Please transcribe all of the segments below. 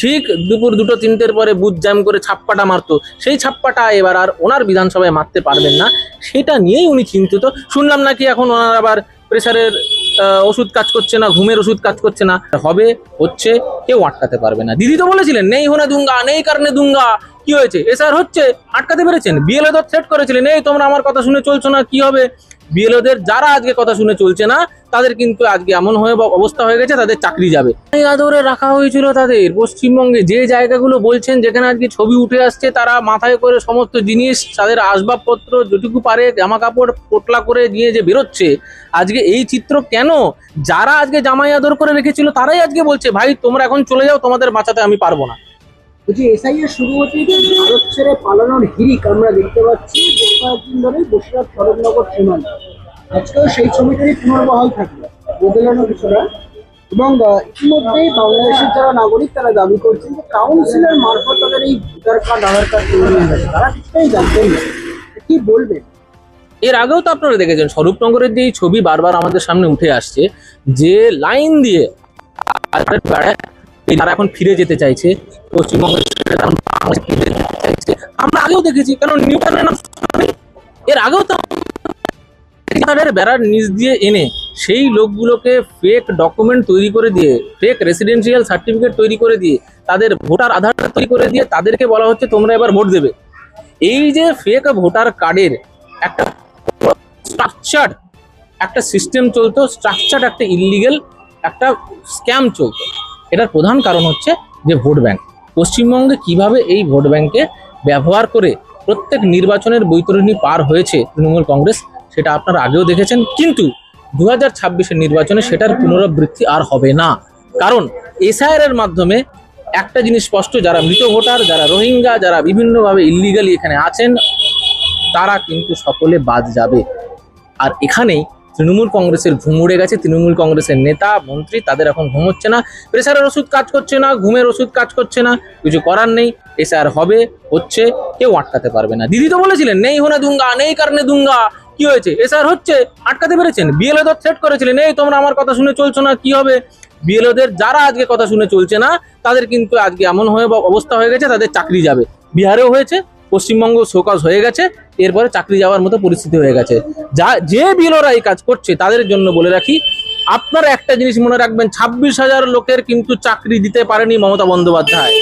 ঠিক দুপুর দুটো, তিনটের পরে বুথ জ্যাম করে ছাপ্পাটা মারতো। সেই ছাপ্পাটা এবার আর ওনার বিধানসভায় মারতে পারবেন না। সেটা নিয়েই উনি চিন্তিত। শুনলাম নাকি এখন ওনার আবার প্রেসারের ওষুধ কাজ করছে না, ঘুমের ওষুধ কাজ করছে না। হবে, হচ্ছে, কেউ আটকাতে পারবে না। দিদি তো বলেছিলেন, নেই হোনে দুঙ্গা, নেই কারণে দুঙ্গা। কি হয়েছে? এসআর হচ্ছে, আটকাতে পেরেছেন? বিএলও তো থ্রেট করেছিলেন, এই তোমরা আমার কথা শুনে চলছো না, কি হবে? বিএলওদের যারা আজকে কথা শুনে চলছে না তাদের কিন্তু আজকে এমন হয়ে অবস্থা হয়ে গেছে, তাদের চাকরি যাবে। আদরে রাখা হয়েছিল তাদের পশ্চিমবঙ্গে। যে জায়গাগুলো বলছেন, যেখানে আজকে ছবি উঠে আসছে, তারা মাথায় করে সমস্ত জিনিস, তাদের আসবাবপত্র যেটুকু পারে জামা কাপড় পোটলা করে নিয়ে যে বেরোচ্ছে, আজকে এই চিত্র কেন? যারা আজকে জামাই আদর করে রেখেছিল, তারাই আজকে বলছে, ভাই, তোমরা এখন চলে যাও, তোমাদের বাঁচাতে আমি পারব না। বলছি শুরু ভারত ছেড়ে পালানোর হিরিক আমরা দেখতে পাচ্ছি, বেশ কয়েকদিন বসিরহাট সীমান্ত। আজকেও সেই ছবিটারই পুনর্বহাল থাকবে। বদলানো কিছুটা। এবং আহ, ইতিমধ্যেই বাংলাদেশের যারা নাগরিক তারা দাবি করছেন যে কাউন্সিলের মারফত তাদের এই ভোটার কার্ড আধার কার্ড তৈরি হয়ে গেছে। তারা কিছুটাই জানতেন না। কি বলবেন? এর আগেও তো আপনারা দেখেছেন স্বরূপনগরের যে ছবি বারবার আমাদের সামনে উঠে আসছে যে লাইন দিয়ে তারা এখন ফিরে যেতে চাইছে পশ্চিমবঙ্গের আমরা আগেও দেখেছি কারণ নেই। এর আগেও তো আধারের বেড়ার নিচ দিয়ে এনে সেই লোকগুলোকে ফেক ডকুমেন্ট তৈরি করে দিয়ে ফেক রেসিডেন্সিয়াল সার্টিফিকেট তৈরি করে দিয়ে, তাদের ভোটার আধার তৈরি করে দিয়ে তাদেরকে বলা হচ্ছে তোমরা এবার ভোট দেবে। এই যে ফেক ভোটার কার্ডের একটা স্ট্রাকচার একটা সিস্টেম চলতো স্ট্রাকচার একটা ইলিগেল একটা স্ক্যাম চলতো। এটার প্রধান কারণ হচ্ছে যে ভোট ব্যাংক পশ্চিমবঙ্গে কীভাবে এই ভোট ব্যাংকে ব্যবহার করে প্রত্যেক নির্বাচনের বৈতরণী পার হয়েছে তৃণমূল কংগ্রেস সেটা আপনারা আগেও দেখেছেন, কিন্তু দু হাজার নির্বাচনে সেটার পুনরাবৃত্তি আর হবে না। কারণ এসআইআর এর মাধ্যমে একটা জিনিস স্পষ্ট, যারা মৃত ভোটার, যারা রোহিঙ্গা, যারা বিভিন্নভাবে ইলিগালি এখানে আছেন, তারা কিন্তু সকলে বাদ যাবে। আর এখানেই তৃণমূল কংগ্রেসের ঘুম উড়ে গেছে, তৃণমূল কংগ্রেসের নেতা, মন্ত্রী, তাদের এখন ঘুম হচ্ছে না। প্রেসারের ওষুধ কাজ করছে না, ঘুমের ওষুধ কাজ করছে না, কিছু করার নেই এসআর হবে, হচ্ছে, কেউ আটকাতে পারবে না। দিদি তো বলেছিলেন, নেই হোনে দুঙ্গা, নেই কারণে দুঙ্গা। কি হয়েছে? এসআর হচ্ছে, আটকাতে পেরেছেন? বিএলও তো থ্রেট করেছিলেন। এই তোমরা আমার কথা শুনে চলছো না, কি হবে? বিএলওদের যারা আজকে কথা শুনে চলছে না, তাদের কিন্তু আজকে এমন হয়ে অবস্থা হয়ে গেছে, তাদের চাকরি যাবে। বিহারেও হয়েছে, পশ্চিমবঙ্গ শোকজ হয়ে গেছে, এরপরে চাকরি যাওয়ার মতো পরিস্থিতি হয়ে গেছে। যা, যে বিলরা এই কাজ করছে, তাদের জন্য বলে রাখি, আপনারা একটা জিনিস মনে রাখবেন, ছাব্বিশ হাজার লোকের কিন্তু চাকরি দিতে পারেনি মমতা বন্দ্যোপাধ্যায়।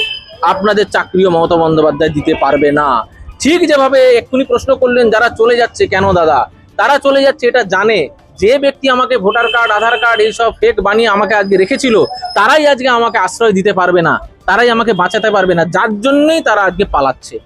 আপনাদের চাকরিও মমতা বন্দ্যোপাধ্যায় দিতে পারবে না। ঠিক যেভাবে এক্ষুনি প্রশ্ন করলেন, যারা চলে যাচ্ছে, কেন দাদা? তারা চলে যাচ্ছে, এটা জানে। যে ব্যক্তি আমাকে ভোটার কার্ড, আধার কার্ড এইসব ফেক বানিয়ে আমাকে আজকে রেখেছিল, তারাই আজকে আমাকে আশ্রয় দিতে পারবে না। তারাই আমাকে বাঁচাতে পারবে না। যার জন্যই তারা আজকে পালাচ্ছে।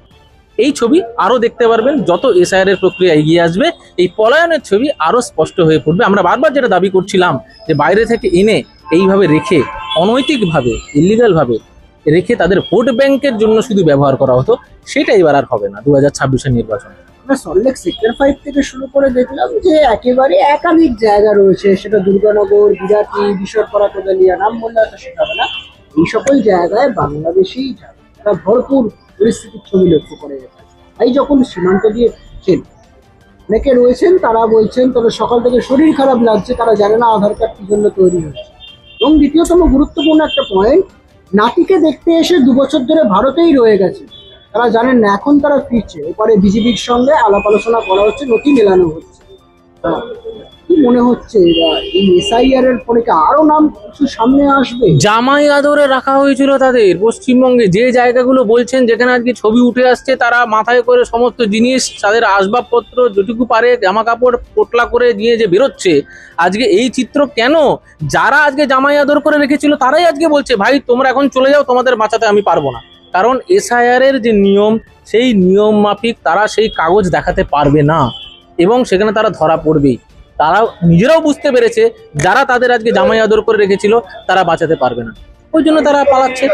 এই ছবি আরও দেখতে পারবেন, যত এসআইআর এর প্রক্রিয়া এগিয়ে আসবে, এই পলায়নের ছবি আরও স্পষ্ট হয়ে পড়বে। আমরা বারবার যেটা দাবি করছিলাম, যে বাইরে থেকে এনে এইভাবে রেখে, অনৈতিকভাবে ইলিগাল ভাবে রেখে তাদের ভোট ব্যাংকের জন্য শুধু ব্যবহার করা হতো, সেটা এবার আর হবে না দু হাজার ছাব্বিশের নির্বাচন। ফাইভ থেকে শুরু করে দেখলাম যে একেবারে একাধিক জায়গা রয়েছে, সেটা দুর্গানগর কোদালিয়া নাম না এই সকল জায়গায় যারা ভরপুর ছবি লক্ষ্য করে তাই যখন সীমান্ত দিয়ে অনেকে রয়েছেন, তারা বলছেন তবে সকাল থেকে শরীর খারাপ লাগছে, তারা জানে না আধার কার্ড কি জন্য তৈরি হয়েছে। এবং দ্বিতীয়তম গুরুত্বপূর্ণ একটা পয়েন্ট নাতিকে দেখতে এসে দু বছর ধরে ভারতেই রয়ে গেছে। তারা জানেন না, এখন তারা ফিরছে। এরপরে বিজেপির সঙ্গে আলাপ আলোচনা করা হচ্ছে, নথি মেলানো হচ্ছে। তা কি মনে হচ্ছে এই এসআইআর এর পরে কি আরও নাম কিছু সামনে আসবে? জামাই আদরে রাখা হয়েছিল তাদের পশ্চিমবঙ্গে। যে জায়গাগুলো বলছেন যেখানে আজকে ছবি উঠে আসছে, তারা মাথায় করে সমস্ত জিনিস, তাদের আসবাবপত্র যেটুকু পারে জামা কাপড় পোটলা করে নিয়ে যে বেরোচ্ছে। আজকে এই চিত্র কেন? যারা আজকে জামাই আদর করে রেখেছিল, তারাই আজকে বলছে, ভাই, তোমরা এখন চলে যাও, তোমাদের বাঁচাতে আমি পারব না। কারণ এসআইআর এর যে নিয়ম, সেই নিয়ম মাফিক তারা সেই কাগজ দেখাতে পারবে না। এবং সেখানে তারা ধরা পড়বেই। তারা নিজেরাও বুঝতে পেরেছে যারা তাদের আজকে জামাই আদর করে রেখেছিল, তারা বাঁচাতে পারবে না। ওই জন্য তারা পালাচ্ছে।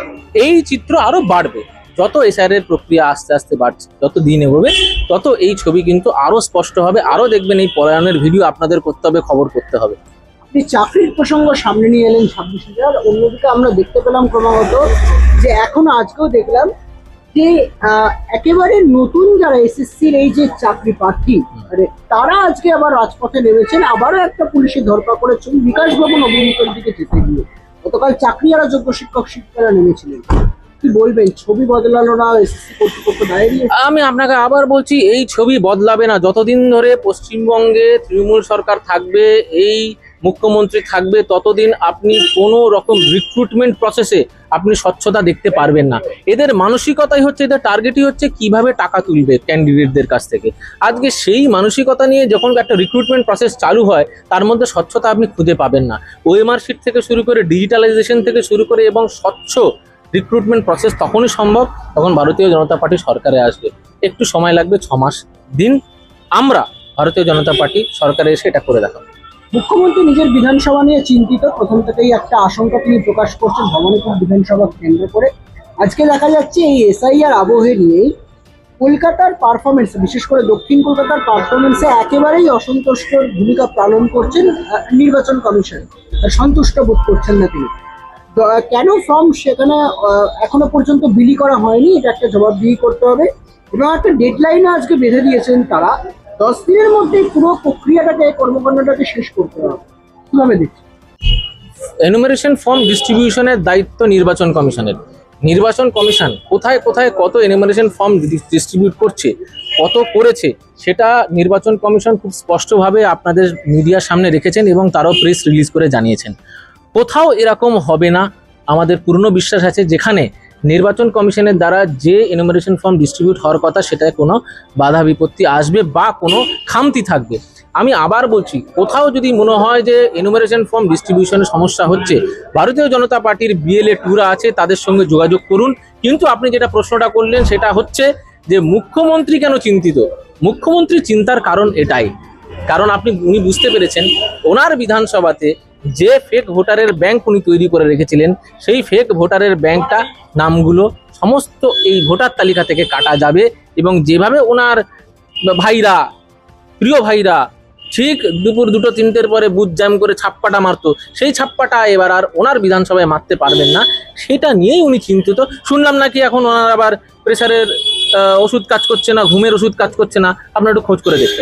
এই চিত্র আরও বাড়বে। যত এসআর এর প্রক্রিয়া আস্তে আস্তে বাড়ছে, যত দিন এগোবে, তত এই ছবি কিন্তু আরও স্পষ্ট হবে। আরও দেখবেন এই পলায়নের ভিডিও আপনাদের করতে হবে খবর করতে হবে। আপনি চাকরির প্রসঙ্গ সামনে নিয়ে এলেন ছাব্বিশ হাজার। অন্যদিকে আমরা দেখতে পেলাম ক্রমাগত যে এখন আজকেও দেখলাম যে একেবারে নতুন যারা এসএসসির এই যে চাকরি প্রার্থী মানে তারা আজকে আবার রাজপথে নেমেছেন, আবারও একটা পুলিশে ধরপা করেছেন ভবন নবীনগর দিকে যেতে গিয়ে। গতকাল চাকরি যারা যোগ্য শিক্ষক শিক্ষিকারা নেমেছিলেন। বলবেন, ছবি না আমি আপনাকে আবার বলছি, এই ছবি বদলাবে না। যতদিন ধরে পশ্চিমবঙ্গে তৃণমূল সরকার থাকবে, এই মুখ্যমন্ত্রী থাকবে, ততদিন আপনি কোনো রকম রিক্রুটমেন্ট প্রসেসে আপনি স্বচ্ছতা দেখতে পারবেন না। এদের মানসিকতাই হচ্ছে, এদের টার্গেটই হচ্ছে কীভাবে টাকা তুলবে ক্যান্ডিডেটদের কাছ থেকে। আজকে সেই মানসিকতা নিয়ে যখন একটা রিক্রুটমেন্ট প্রসেস চালু হয়, তার মধ্যে স্বচ্ছতা আপনি খুঁজে পাবেন না। ওএমআর শিট থেকে শুরু করে ডিজিটালাইজেশন থেকে শুরু করে এবং স্বচ্ছ রিক্রুটমেন্ট প্রসেস তখনই সম্ভব তখন ভারতীয় জনতা পার্টি সরকারে আসবে। একটু সময় লাগবে ছ মাস দিন। আমরা ভারতীয় জনতা পার্টি সরকারে এসে এটা করে দেখাবো। মুখ্যমন্ত্রী নিজের বিধানসভা নিয়ে চিন্তিত। প্রথম থেকেই একটা আশঙ্কা তিনি প্রকাশ করছেন ভবানীপুর বিধানসভা কেন্দ্র করে। আজকে দেখা যাচ্ছে এই এসআইআর আবহে নিয়েই কলকাতার পারফরমেন্স বিশেষ করে দক্ষিণ কলকাতার পারফরমেন্সে একেবারেই অসন্তুষ্টর ভূমিকা পালন করছেন নির্বাচন কমিশন। সন্তুষ্ট বোধ করছেন না তিনি। কেন ফর্ম সেখানে এখনও পর্যন্ত বিলি করা হয়নি? এটা একটা জবাবদিহি করতে হবে। এবং একটা ডেডলাইনও আজকে বেঁধে দিয়েছেন তারা। দশ দিনের মধ্যে পুরো প্রক্রিয়াটাকে কর্মকাণ্ডটাকে শেষ করতে হবে, কীভাবে দেখছি এনুমারেশন ফর্ম ডিস্ট্রিবিউশনের দায়িত্ব নির্বাচন কমিশনের। নির্বাচন কমিশন কোথায় কোথায় কত এনুমারেশন ফর্ম ডিস্ট্রিবিউট করছে, কত করেছে, সেটা নির্বাচন কমিশন খুব স্পষ্টভাবে আপনাদের মিডিয়ার সামনে রেখেছেন এবং তারাও প্রেস রিলিজ করে জানিয়েছেন। কোথাও এরকম হবে না, আমাদের পূর্ণ বিশ্বাস আছে যেখানে নির্বাচন কমিশনের দ্বারা যে এনুমারেশন ফর্ম ডিস্ট্রিবিউট হওয়ার কথা, সেটায় কোনো বাধা বিপত্তি আসবে বা কোনো খামতি থাকবে। আমি আবার বলছি, কোথাও যদি মনে হয় যে এনুমারেশন ফর্ম ডিস্ট্রিবিউশনে সমস্যা হচ্ছে, ভারতীয় জনতা পার্টির বিএলএ টুরা আছে, তাদের সঙ্গে যোগাযোগ করুন। কিন্তু আপনি যেটা প্রশ্নটা করলেন, সেটা হচ্ছে যে মুখ্যমন্ত্রী কেন চিন্তিত? মুখ্যমন্ত্রী চিন্তার কারণ এটাই। কারণ আপনি, উনি বুঝতে পেরেছেন, ওনার বিধানসভাতে যে ফেক ভোটারের ব্যাংক উনি তৈরি করে রেখেছিলেন, সেই ফেক ভোটারের ব্যাংকটা নামগুলো সমস্ত এই ভোটার তালিকা থেকে কাটা যাবে এবং যেভাবে ওনার ভাইরা, প্রিয় ভাইরা ঠিক দুপুর দুটো তিনটের পরে বুথ জ্যাম করে ছাপ্পাটা মারতো, সেই ছাপ্পাটা এবার আর ওনার বিধানসভায় মারতে পারবেন না। সেটা নিয়েই উনি চিন্তিত। শুনলাম নাকি এখন ওনার আবার প্রেশারের ওষুধ কাজ করছে না, ঘুমের ওষুধ কাজ করছে না। আপনার একটু খোঁজ করে দেখতে।